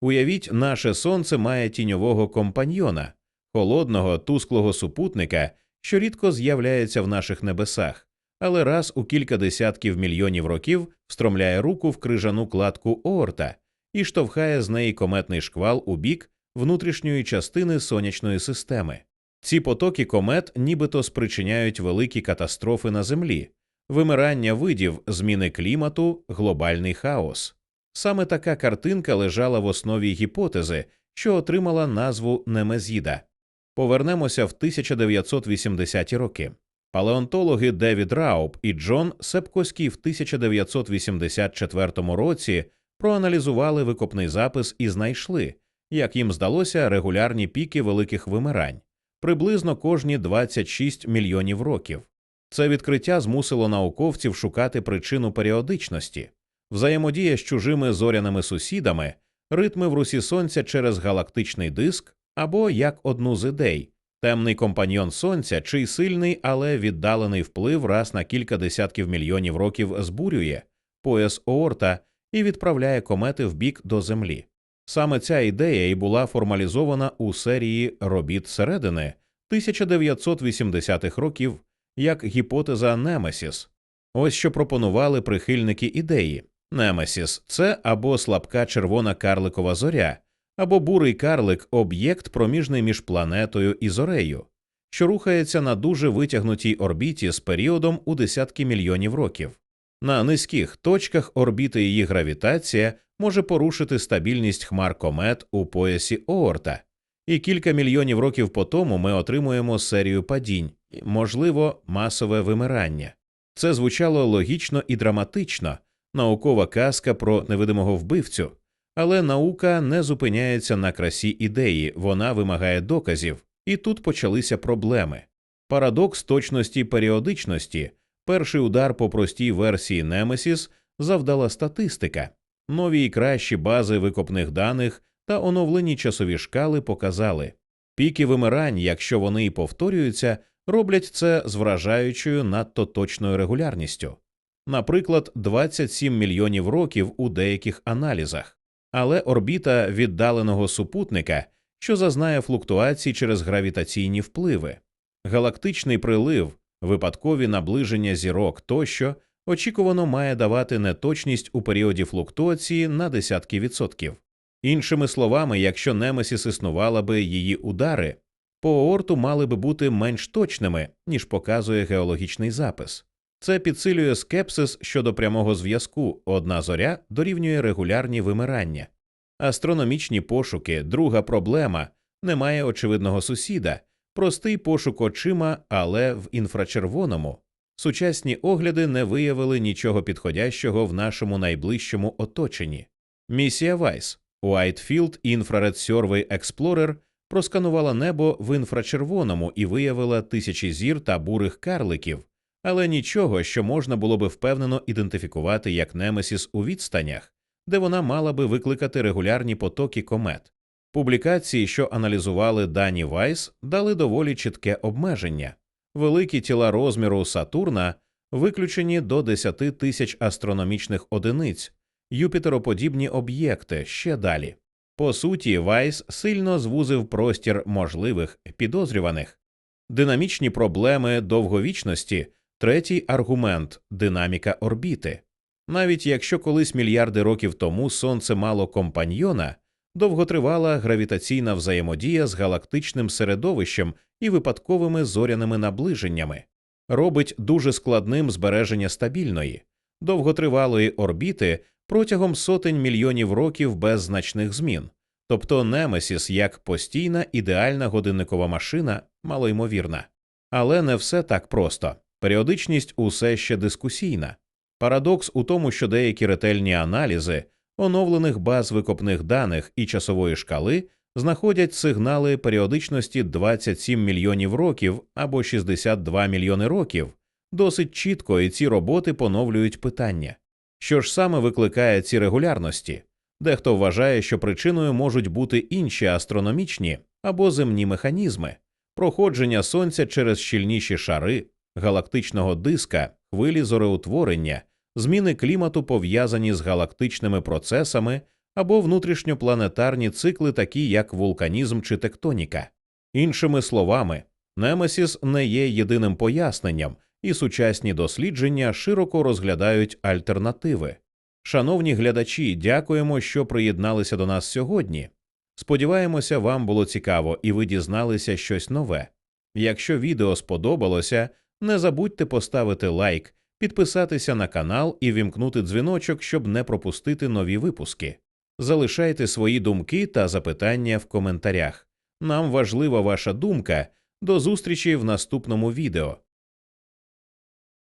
Уявіть, наше сонце має тіньового компаньйона, холодного, тусклого супутника, що рідко з'являється в наших небесах, але раз у кілька десятків мільйонів років встромляє руку в крижану кладку Оорта і штовхає з неї кометний шквал у бік внутрішньої частини сонячної системи. Ці потоки комет нібито спричиняють великі катастрофи на Землі, вимирання видів, зміни клімату, глобальний хаос. Саме така картинка лежала в основі гіпотези, що отримала назву Немезіда. Повернемося в 1980-ті роки. Палеонтологи Девід Рауб і Джон Сепкоський в 1984 році проаналізували викопний запис і знайшли, як їм здалося, регулярні піки великих вимирань приблизно кожні 26 мільйонів років. Це відкриття змусило науковців шукати причину періодичності, взаємодія з чужими зоряними сусідами, ритми в русі сонця через галактичний диск або як одну з ідей. Темний компаньйон сонця, чий сильний, але віддалений вплив раз на кілька десятків мільйонів років збурює пояс Оорта і відправляє комети в бік до Землі. Саме ця ідея і була формалізована у серії робіт середини 1980-х років як гіпотеза Немесіс. Ось що пропонували прихильники ідеї. Немесіс це або слабка червона карликова зоря, або бурий карлик об'єкт проміжний між планетою і зорею, що рухається на дуже витягнутій орбіті з періодом у десятки мільйонів років. На низьких точках орбіти її гравітація може порушити стабільність хмар комет у поясі Оорта, і кілька мільйонів років по тому ми отримуємо серію падінь, можливо, масове вимирання. Це звучало логічно і драматично, наукова казка про невидимого вбивцю, але наука не зупиняється на красі ідеї, вона вимагає доказів, і тут почалися проблеми. Парадокс точності періодичності. Перший удар по простій версії Немесіс завдала статистика. Нові і кращі бази викопних даних та оновлені часові шкали показали піки вимирань, якщо вони і повторюються, роблять це з вражаючою надто точною регулярністю. Наприклад, 27 мільйонів років у деяких аналізах, але орбіта віддаленого супутника, що зазнає флуктуацій через гравітаційні впливи, галактичний прилив, випадкові наближення зірок тощо очікувано має давати неточність у періоді флуктуації на десятки відсотків. Іншими словами, якщо Немесіс існувала би її удари, по оорту мали би бути менш точними, ніж показує геологічний запис. Це підсилює скепсис щодо прямого зв'язку одна зоря дорівнює регулярні вимирання. Астрономічні пошуки, друга проблема немає очевидного сусіда, простий пошук очима, але в інфрачервоному. Сучасні огляди не виявили нічого підходящого в нашому найближчому оточенні. Місія Вайс Whitefield Infrared Survey Explorer просканувала небо в інфрачервоному і виявила тисячі зір та бурих карликів, але нічого, що можна було би впевнено ідентифікувати як Немесіс у відстанях, де вона мала би викликати регулярні потоки комет. Публікації, що аналізували дані Вайс, дали доволі чітке обмеження. Великі тіла розміру Сатурна виключені до 10 тисяч астрономічних одиниць, юпітероподібні об'єкти ще далі. По суті, Вайс сильно звузив простір можливих підозрюваних, динамічні проблеми довговічності, третій аргумент динаміка орбіти. Навіть якщо колись мільярди років тому сонце мало компаньйона, довготривала гравітаційна взаємодія з галактичним середовищем і випадковими зоряними наближеннями, робить дуже складним збереження стабільної, довготривалої орбіти протягом сотень мільйонів років без значних змін. Тобто Немесіс як постійна ідеальна годинникова машина малоймовірна. Але не все так просто. Періодичність усе ще дискусійна. Парадокс у тому, що деякі ретельні аналізи оновлених баз викопних даних і часової шкали знаходять сигнали періодичності 27 мільйонів років або 62 мільйони років. Досить чітко і ці роботи поновлюють питання. Що ж саме викликає ці регулярності? Дехто вважає, що причиною можуть бути інші астрономічні або земні механізми, проходження сонця через щільніші шари, галактичного диска, хвилі зореутворення, зміни клімату пов'язані з галактичними процесами або внутрішньопланетарні цикли, такі як вулканізм чи тектоніка. Іншими словами, Немесіс не є єдиним поясненням, і сучасні дослідження широко розглядають альтернативи. Шановні глядачі, дякуємо, що приєдналися до нас сьогодні. Сподіваємося, вам було цікаво і ви дізналися щось нове. Якщо відео сподобалося, не забудьте поставити лайк, підписатися на канал і вімкнути дзвіночок, щоб не пропустити нові випуски. Залишайте свої думки та запитання в коментарях. Нам важлива ваша думка. До зустрічі в наступному відео.